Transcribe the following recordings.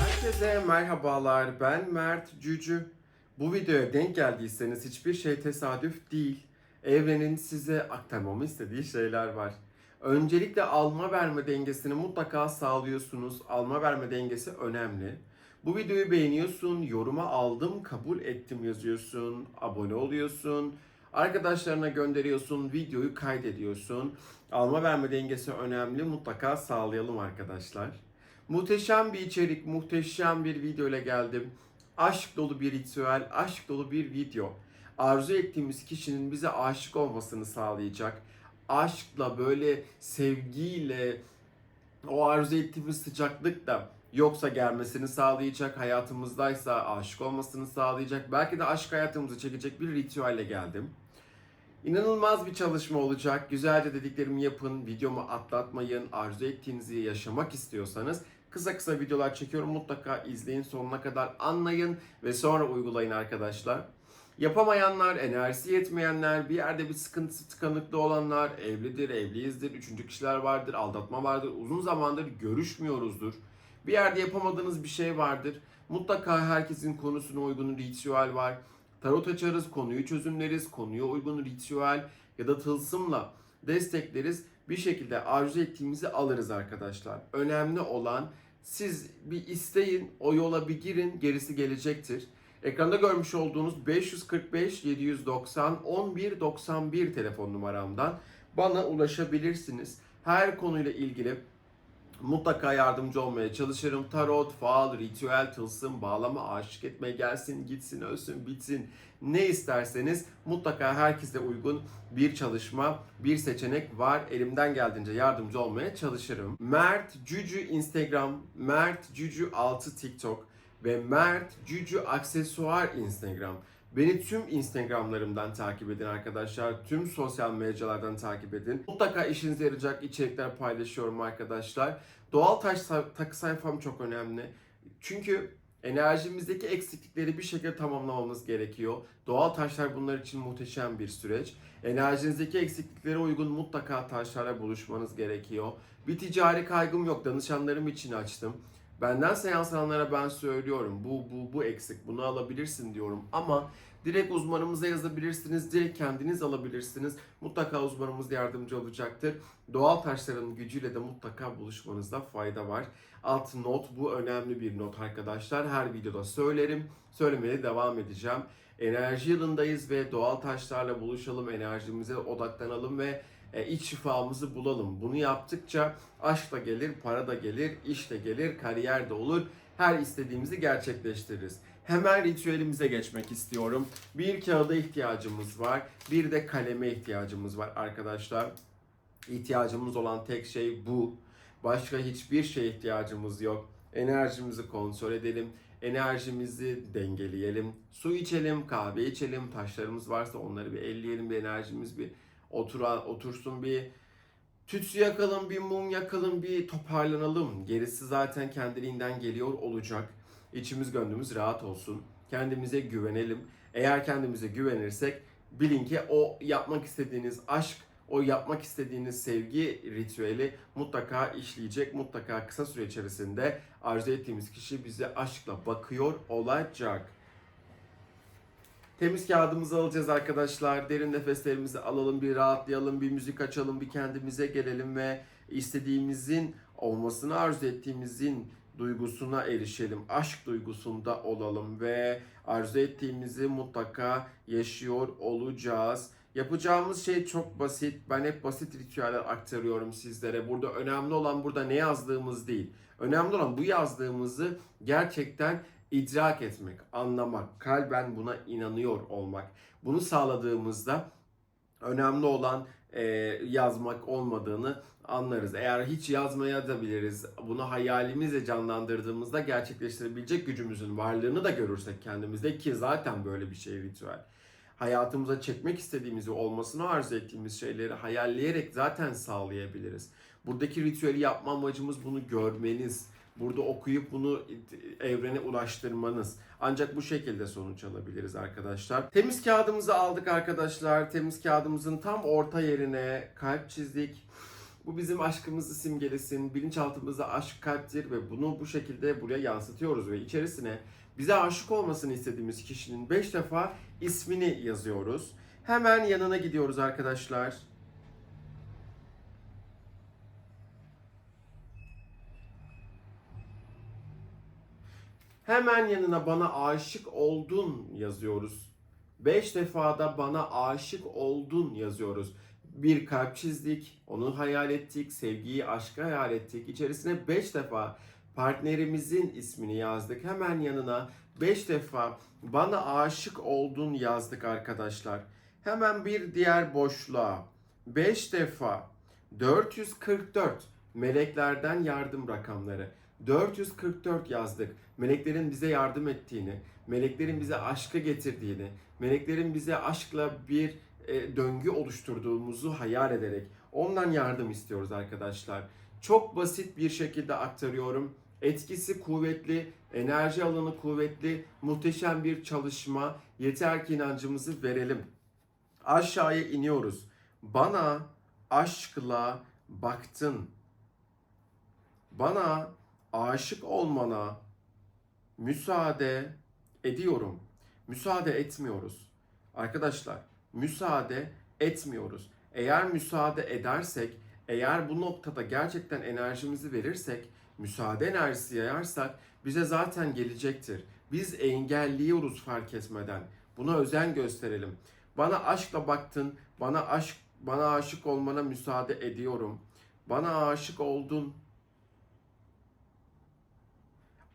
Herkese merhabalar. Ben Mert Cücü. Bu videoya denk geldiyseniz hiçbir şey tesadüf değil. Evrenin size aktarmamı istediği şeyler var. Öncelikle alma verme dengesini mutlaka sağlıyorsunuz. Alma verme dengesi önemli. Bu videoyu beğeniyorsun, yoruma aldım, kabul ettim yazıyorsun, abone oluyorsun, arkadaşlarına gönderiyorsun, videoyu kaydediyorsun. Alma verme dengesi önemli, mutlaka sağlayalım arkadaşlar. Muhteşem bir içerik, muhteşem bir video ile geldim. Aşk dolu bir ritüel, aşk dolu bir video. Arzu ettiğimiz kişinin bize aşık olmasını sağlayacak. Aşkla böyle sevgiyle o arzu ettiğimiz sıcaklıkla yoksa gelmesini sağlayacak, hayatımızdaysa aşık olmasını sağlayacak, belki de aşk hayatımızı çekecek bir ritüelle geldim. İnanılmaz bir çalışma olacak. Güzelce dediklerimi yapın. Videomu atlatmayın. Arzu ettiğinizi yaşamak istiyorsanız kısa kısa videolar çekiyorum. Mutlaka izleyin sonuna kadar anlayın ve sonra uygulayın arkadaşlar. Yapamayanlar, enerjisi yetmeyenler, bir yerde bir sıkıntısı tıkanıklı olanlar, evlidir, evliyizdir, üçüncü kişiler vardır, aldatma vardır, uzun zamandır görüşmüyoruzdur. Bir yerde yapamadığınız bir şey vardır. Mutlaka herkesin konusuna uygun ritüel var. Tarot açarız, konuyu çözümleriz, konuya uygun ritüel ya da tılsımla destekleriz. Bir şekilde arzu ettiğimizi alırız arkadaşlar. Önemli olan siz bir isteyin, o yola bir girin, gerisi gelecektir. Ekranda görmüş olduğunuz 545 790 1191 telefon numaramdan bana ulaşabilirsiniz. Her konuyla ilgili mutlaka yardımcı olmaya çalışırım. Tarot, fal, ritüel, tılsım, bağlama, aşık etme gelsin, gitsin, ölsün, bitsin. Ne isterseniz mutlaka herkese uygun bir çalışma, bir seçenek var. Elimden geldiğince yardımcı olmaya çalışırım. Mert Cücü Instagram, Mert Cücü 6 TikTok ve Mert Cücü Aksesuar Instagram. Beni tüm Instagramlarımdan takip edin arkadaşlar. Tüm sosyal mecralardan takip edin. Mutlaka işinize yarayacak içerikler paylaşıyorum arkadaşlar. Doğal taş takı sayfam çok önemli. Çünkü enerjimizdeki eksiklikleri bir şekilde tamamlamamız gerekiyor. Doğal taşlar bunlar için muhteşem bir süreç. Enerjinizdeki eksikliklere uygun mutlaka taşlarla buluşmanız gerekiyor. Bir ticari kaygım yok. Danışanlarım için açtım. Benden seans alanlara ben söylüyorum. Bu, bu, bu eksik. Bunu alabilirsin diyorum. Ama direkt uzmanımıza yazabilirsiniz. Direkt kendiniz alabilirsiniz. Mutlaka uzmanımız yardımcı olacaktır. Doğal taşların gücüyle de mutlaka buluşmanızda fayda var. Alt not bu önemli bir not arkadaşlar. Her videoda söylerim. Söylemeye devam edeceğim. Enerji yılındayız ve doğal taşlarla buluşalım. Enerjimize odaklanalım ve e, iç şifamızı bulalım. Bunu yaptıkça aşk da gelir, para da gelir, iş de gelir, kariyer de olur. Her istediğimizi gerçekleştiririz. Hemen ritüelimize geçmek istiyorum. Bir kağıda ihtiyacımız var. Bir de kaleme ihtiyacımız var arkadaşlar. İhtiyacımız olan tek şey bu. Başka hiçbir şeye ihtiyacımız yok. Enerjimizi kontrol edelim. Enerjimizi dengeleyelim. Su içelim, kahve içelim. Taşlarımız varsa onları bir elleyelim. Bir enerjimiz bir otura, otursun bir tütsü yakalım, bir mum yakalım, bir toparlanalım. Gerisi zaten kendiliğinden geliyor olacak. İçimiz gönlümüz rahat olsun. Kendimize güvenelim. Eğer kendimize güvenirsek bilin ki o yapmak istediğiniz aşk, o yapmak istediğiniz sevgi ritüeli mutlaka işleyecek. Mutlaka kısa süre içerisinde arzu ettiğimiz kişi bize aşkla bakıyor olacak. Temiz kağıdımızı alacağız arkadaşlar. Derin nefeslerimizi alalım, bir rahatlayalım, bir müzik açalım, bir kendimize gelelim ve istediğimizin olmasını arzu ettiğimizin duygusuna erişelim. Aşk duygusunda olalım ve arzu ettiğimizi mutlaka yaşıyor olacağız. Yapacağımız şey çok basit. Ben hep basit ritüeller aktarıyorum sizlere. Burada önemli olan burada ne yazdığımız değil. Önemli olan bu yazdığımızı gerçekten idrak etmek, anlamak, kalben buna inanıyor olmak. Bunu sağladığımızda önemli olan e, yazmak olmadığını anlarız. Eğer hiç yazmaya da biliriz, bunu hayalimizle canlandırdığımızda gerçekleştirebilecek gücümüzün varlığını da görürsek kendimizde ki zaten böyle bir şey ritüel. Hayatımıza çekmek istediğimizi, olmasını arzu ettiğimiz şeyleri hayalleyerek zaten sağlayabiliriz. Buradaki ritüeli yapma amacımız bunu görmeniz, burada okuyup bunu evrene ulaştırmanız. Ancak bu şekilde sonuç alabiliriz arkadaşlar. Temiz kağıdımızı aldık arkadaşlar. Temiz kağıdımızın tam orta yerine kalp çizdik. Bu bizim aşkımızı simgelesin. Bilinçaltımızda aşk kalptir ve bunu bu şekilde buraya yansıtıyoruz ve içerisine bize aşık olmasını istediğimiz kişinin 5 defa ismini yazıyoruz. Hemen yanına gidiyoruz arkadaşlar. Hemen yanına bana aşık oldun yazıyoruz. 5 defa da bana aşık oldun yazıyoruz. Bir kalp çizdik, onu hayal ettik, sevgiyi, aşkı hayal ettik. İçerisine 5 defa partnerimizin ismini yazdık. Hemen yanına 5 defa bana aşık oldun yazdık arkadaşlar. Hemen bir diğer boşluğa 5 defa 444 meleklerden yardım rakamları. 444 yazdık. Meleklerin bize yardım ettiğini, meleklerin bize aşkı getirdiğini, meleklerin bize aşkla bir e, döngü oluşturduğumuzu hayal ederek ondan yardım istiyoruz arkadaşlar. Çok basit bir şekilde aktarıyorum. Etkisi kuvvetli, enerji alanı kuvvetli, muhteşem bir çalışma. Yeter ki inancımızı verelim. Aşağıya iniyoruz. Bana aşkla baktın. Bana aşık olmana müsaade ediyorum. Müsaade etmiyoruz. Arkadaşlar, müsaade etmiyoruz. Eğer müsaade edersek, eğer bu noktada gerçekten enerjimizi verirsek, müsaade enerjisi yayarsak bize zaten gelecektir. Biz engelliyoruz fark etmeden. Buna özen gösterelim. Bana aşkla baktın, bana aşk bana aşık olmana müsaade ediyorum. Bana aşık oldun.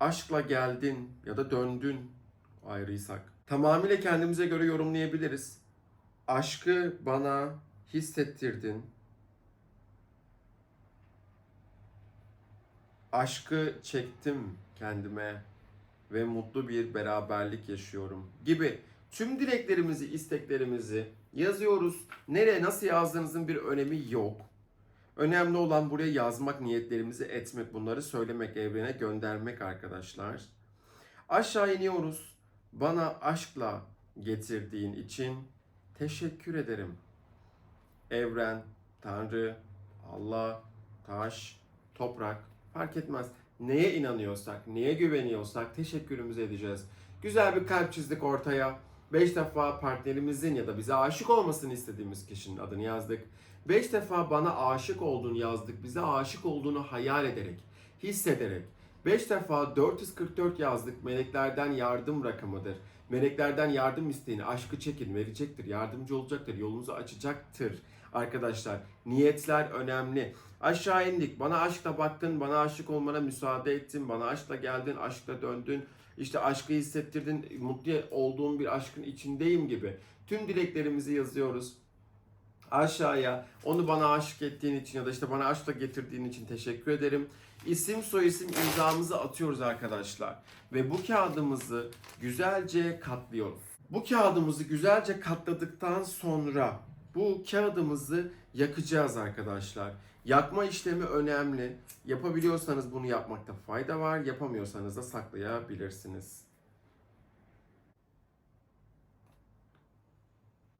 Aşkla geldin ya da döndün ayrıysak. Tamamıyla kendimize göre yorumlayabiliriz. Aşkı bana hissettirdin. Aşkı çektim kendime ve mutlu bir beraberlik yaşıyorum gibi tüm dileklerimizi, isteklerimizi yazıyoruz. Nereye nasıl yazdığınızın bir önemi yok. Önemli olan buraya yazmak, niyetlerimizi etmek, bunları söylemek, evrene göndermek arkadaşlar. Aşağı iniyoruz. Bana aşkla getirdiğin için teşekkür ederim. Evren, Tanrı, Allah, taş, toprak fark etmez. Neye inanıyorsak, neye güveniyorsak teşekkürümüzü edeceğiz. Güzel bir kalp çizdik ortaya. 5 defa partnerimizin ya da bize aşık olmasını istediğimiz kişinin adını yazdık. 5 defa bana aşık olduğunu yazdık. Bize aşık olduğunu hayal ederek, hissederek. 5 defa 444 yazdık. Meleklerden yardım rakamıdır. Meleklerden yardım isteğini, aşkı çekin, verecektir, yardımcı olacaktır, yolunuzu açacaktır. Arkadaşlar, niyetler önemli. Aşağı indik. Bana aşkla baktın, bana aşık olmana müsaade ettin, bana aşkla geldin, aşkla döndün. İşte aşkı hissettirdin, mutlu olduğum bir aşkın içindeyim gibi. Tüm dileklerimizi yazıyoruz aşağıya onu bana aşık ettiğin için ya da işte bana aşkla getirdiğin için teşekkür ederim. İsim soyisim imzamızı atıyoruz arkadaşlar. Ve bu kağıdımızı güzelce katlıyoruz. Bu kağıdımızı güzelce katladıktan sonra bu kağıdımızı yakacağız arkadaşlar. Yakma işlemi önemli. Yapabiliyorsanız bunu yapmakta fayda var. Yapamıyorsanız da saklayabilirsiniz.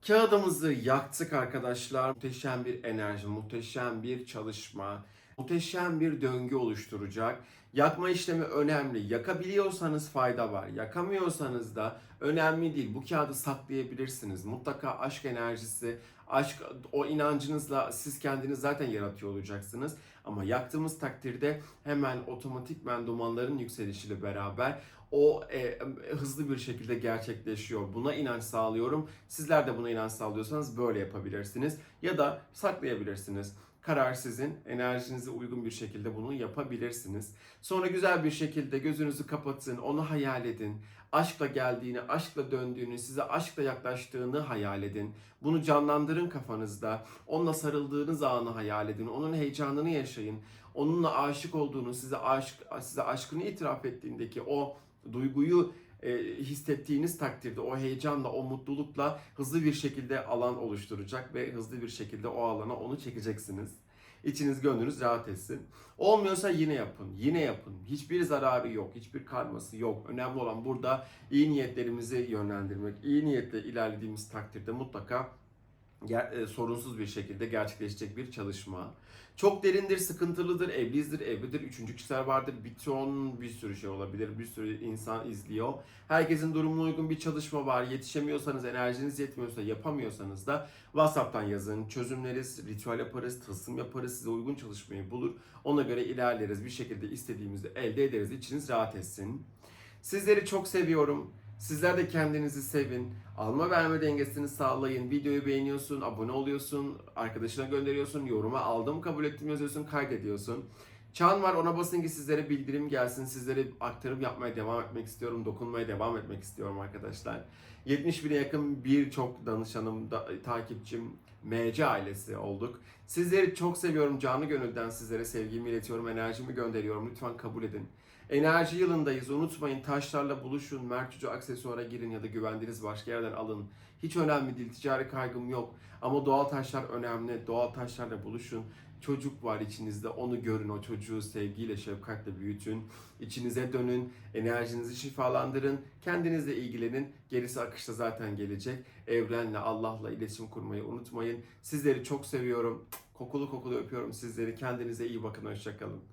Kağıdımızı yaktık arkadaşlar. Muhteşem bir enerji, muhteşem bir çalışma, muhteşem bir döngü oluşturacak. Yakma işlemi önemli. Yakabiliyorsanız fayda var. Yakamıyorsanız da önemli değil. Bu kağıdı saklayabilirsiniz. Mutlaka aşk enerjisi, aşk o inancınızla siz kendiniz zaten yaratıyor olacaksınız. Ama yaktığımız takdirde hemen otomatikmen dumanların yükselişiyle beraber o e, hızlı bir şekilde gerçekleşiyor. Buna inanç sağlıyorum. Sizler de buna inanç sağlıyorsanız böyle yapabilirsiniz. Ya da saklayabilirsiniz. Karar sizin. Enerjinize uygun bir şekilde bunu yapabilirsiniz. Sonra güzel bir şekilde gözünüzü kapatın, onu hayal edin. Aşkla geldiğini, aşkla döndüğünü, size aşkla yaklaştığını hayal edin. Bunu canlandırın kafanızda. Onunla sarıldığınız anı hayal edin. Onun heyecanını yaşayın. Onunla aşık olduğunu, size aşk size aşkını itiraf ettiğindeki o duyguyu e, hissettiğiniz takdirde o heyecanla, o mutlulukla hızlı bir şekilde alan oluşturacak ve hızlı bir şekilde o alana onu çekeceksiniz. İçiniz gönlünüz rahat etsin. Olmuyorsa yine yapın, yine yapın. Hiçbir zararı yok, hiçbir karması yok. Önemli olan burada iyi niyetlerimizi yönlendirmek. İyi niyetle ilerlediğimiz takdirde mutlaka e, sorunsuz bir şekilde gerçekleşecek bir çalışma. Çok derindir, sıkıntılıdır, evlizdir, evlidir, üçüncü kişiler vardır, bir ton bir sürü şey olabilir, bir sürü insan izliyor. Herkesin durumuna uygun bir çalışma var. Yetişemiyorsanız, enerjiniz yetmiyorsa, yapamıyorsanız da WhatsApp'tan yazın, çözümleriz, ritüel yaparız, tılsım yaparız, size uygun çalışmayı bulur. Ona göre ilerleriz, bir şekilde istediğimizi elde ederiz, içiniz rahat etsin. Sizleri çok seviyorum. Sizler de kendinizi sevin. Alma verme dengesini sağlayın. Videoyu beğeniyorsun, abone oluyorsun, arkadaşına gönderiyorsun, yoruma aldım kabul ettim yazıyorsun, kaydediyorsun. Çan var ona basın ki sizlere bildirim gelsin. Sizlere aktarım yapmaya devam etmek istiyorum. Dokunmaya devam etmek istiyorum arkadaşlar. 70 bine yakın birçok danışanım, da, takipçim, MC ailesi olduk. Sizleri çok seviyorum. Canı gönülden sizlere sevgimi iletiyorum, enerjimi gönderiyorum. Lütfen kabul edin. Enerji yılındayız. Unutmayın taşlarla buluşun. Mertücü aksesuara girin ya da güvendiğiniz başka yerden alın. Hiç önemli değil. Ticari kaygım yok. Ama doğal taşlar önemli. Doğal taşlarla buluşun. Çocuk var içinizde. Onu görün. O çocuğu sevgiyle, şefkatle büyütün. İçinize dönün. Enerjinizi şifalandırın. Kendinizle ilgilenin. Gerisi akışta zaten gelecek. Evrenle, Allah'la iletişim kurmayı unutmayın. Sizleri çok seviyorum. Kokulu kokulu öpüyorum sizleri. Kendinize iyi bakın. Hoşçakalın.